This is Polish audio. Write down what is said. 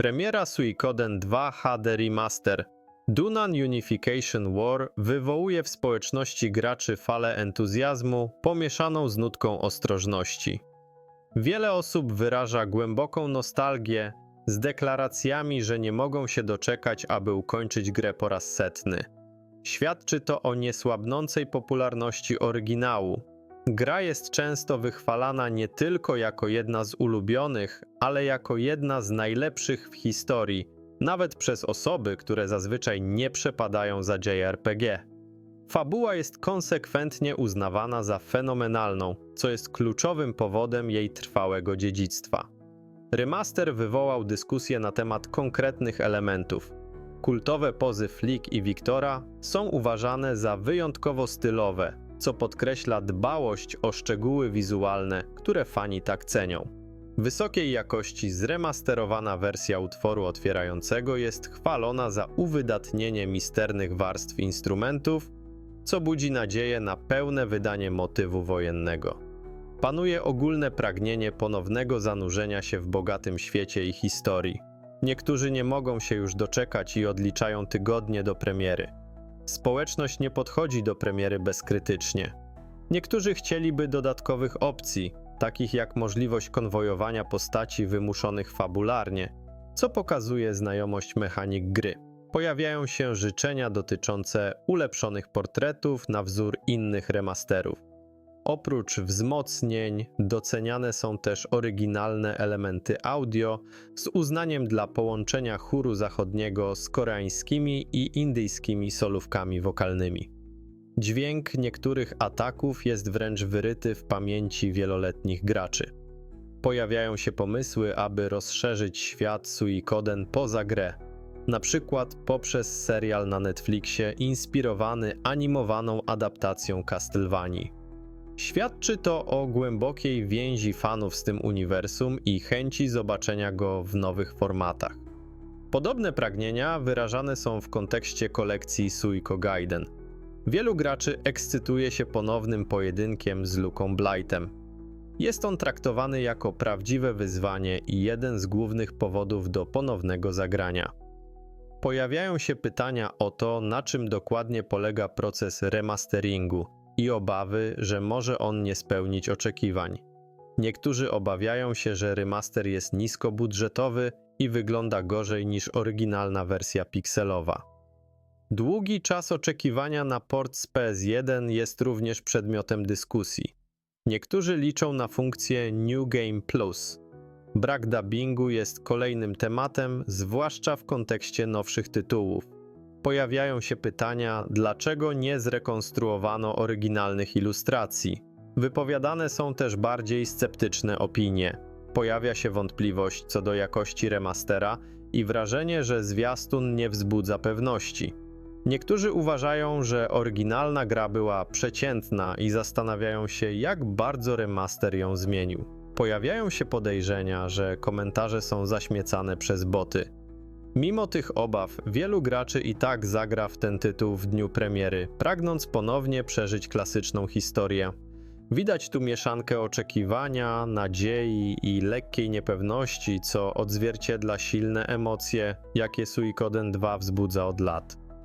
Premiera Suikoden 2 HD Remaster Dunan Unification War wywołuje w społeczności graczy falę entuzjazmu pomieszaną z nutką ostrożności. Wiele osób wyraża głęboką nostalgię z deklaracjami, że nie mogą się doczekać, aby ukończyć grę po raz setny. Świadczy to o niesłabnącej popularności oryginału. Gra jest często wychwalana nie tylko jako jedna z ulubionych, ale jako jedna z najlepszych w historii, nawet przez osoby, które zazwyczaj nie przepadają za JRPG. Fabuła jest konsekwentnie uznawana za fenomenalną, co jest kluczowym powodem jej trwałego dziedzictwa. Remaster wywołał dyskusję na temat konkretnych elementów. Kultowe pozy Flick i Wiktora są uważane za wyjątkowo stylowe, co podkreśla dbałość o szczegóły wizualne, które fani tak cenią. Wysokiej jakości zremasterowana wersja utworu otwierającego jest chwalona za uwydatnienie misternych warstw instrumentów, co budzi nadzieję na pełne wydanie motywu wojennego. Panuje ogólne pragnienie ponownego zanurzenia się w bogatym świecie i historii. Niektórzy nie mogą się już doczekać i odliczają tygodnie do premiery. Społeczność nie podchodzi do premiery bezkrytycznie. Niektórzy chcieliby dodatkowych opcji, takich jak możliwość konwojowania postaci wymuszonych fabularnie, co pokazuje znajomość mechanik gry. Pojawiają się życzenia dotyczące ulepszonych portretów na wzór innych remasterów. Oprócz wzmocnień, doceniane są też oryginalne elementy audio z uznaniem dla połączenia chóru zachodniego z koreańskimi i indyjskimi solówkami wokalnymi. Dźwięk niektórych ataków jest wręcz wyryty w pamięci wieloletnich graczy. Pojawiają się pomysły, aby rozszerzyć świat Suikoden poza grę, na przykład poprzez serial na Netflixie inspirowany animowaną adaptacją Castlevanii. Świadczy to o głębokiej więzi fanów z tym uniwersum i chęci zobaczenia go w nowych formatach. Podobne pragnienia wyrażane są w kontekście kolekcji Suiko Gaiden. Wielu graczy ekscytuje się ponownym pojedynkiem z Luką Blightem. Jest on traktowany jako prawdziwe wyzwanie i jeden z głównych powodów do ponownego zagrania. Pojawiają się pytania o to, na czym dokładnie polega proces remasteringu i obawy, że może on nie spełnić oczekiwań. Niektórzy obawiają się, że remaster jest niskobudżetowy i wygląda gorzej niż oryginalna wersja pikselowa. Długi czas oczekiwania na port z PS1 jest również przedmiotem dyskusji. Niektórzy liczą na funkcję New Game Plus. Brak dubbingu jest kolejnym tematem, zwłaszcza w kontekście nowszych tytułów. Pojawiają się pytania, dlaczego nie zrekonstruowano oryginalnych ilustracji. Wypowiadane są też bardziej sceptyczne opinie. Pojawia się wątpliwość co do jakości remastera i wrażenie, że zwiastun nie wzbudza pewności. Niektórzy uważają, że oryginalna gra była przeciętna i zastanawiają się, jak bardzo remaster ją zmienił. Pojawiają się podejrzenia, że komentarze są zaśmiecane przez boty. Mimo tych obaw, wielu graczy i tak zagra w ten tytuł w dniu premiery, pragnąc ponownie przeżyć klasyczną historię. Widać tu mieszankę oczekiwania, nadziei i lekkiej niepewności, co odzwierciedla silne emocje, jakie Suikoden 2 wzbudza od lat.